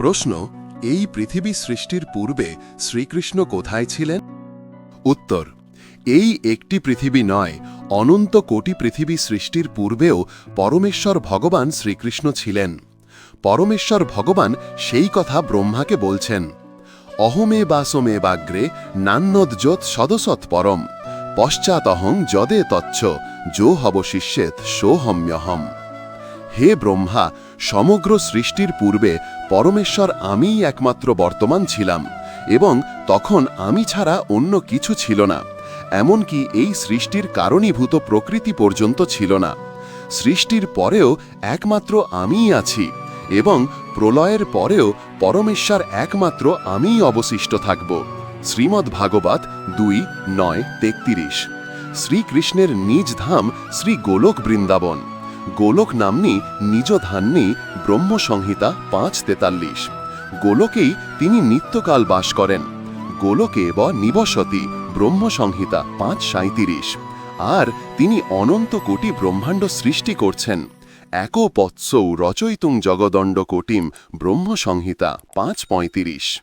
প্রশ্ন, এই পৃথিবী সৃষ্টির পূর্বে শ্রীকৃষ্ণ কোথায় ছিলেন? উত্তর, এই একটি পৃথিবী নয়, অনন্ত কোটি পৃথিবী সৃষ্টির পূর্বেও পরমেশ্বর ভগবান শ্রীকৃষ্ণ ছিলেন। পরমেশ্বর ভগবান সেই কথা ব্রহ্মাকে বলছেন, অহমে বাসমে বাগ্রে নান্নদ্যোত সদসৎ পরম পশ্চাতহং যদে তচ্ছ, যো হবশিষ্যেত সোহম্যহম হে ব্রহ্মা, সমগ্র সৃষ্টির পূর্বে পরমেশ্বর আমিই একমাত্র বর্তমান ছিলাম, এবং তখন আমি ছাড়া অন্য কিছু ছিল না, এমনকি এই সৃষ্টির কারণীভূত প্রকৃতি পর্যন্ত ছিল না। সৃষ্টির পরেও একমাত্র আমিই আছি, এবং প্রলয়ের পরেও পরমেশ্বর একমাত্র আমিই অবশিষ্ট থাকব। শ্রীমদ্ ভাগবত দুই, নয়, তেত্রিশ। শ্রীকৃষ্ণের নিজ ধাম শ্রী গোলক বৃন্দাবন গোলক নাম্নী নিজ ধান্যী ব্রহ্মসংহিতা পাঁচ তেতাল্লিশ। গোলকেই তিনি নিত্যকাল বাস করেন। গোলকে ব নিবসতি, ব্রহ্মসংহিতা পাঁচ সাঁত্রিশ আর তিনি অনন্ত কোটি ব্রহ্মাণ্ড সৃষ্টি করছেন। একো পৎসৌ রচয়িতুং জগদণ্ড কোটিম, ব্রহ্মসংহিতা পাঁচ পঁয়ত্রিশ।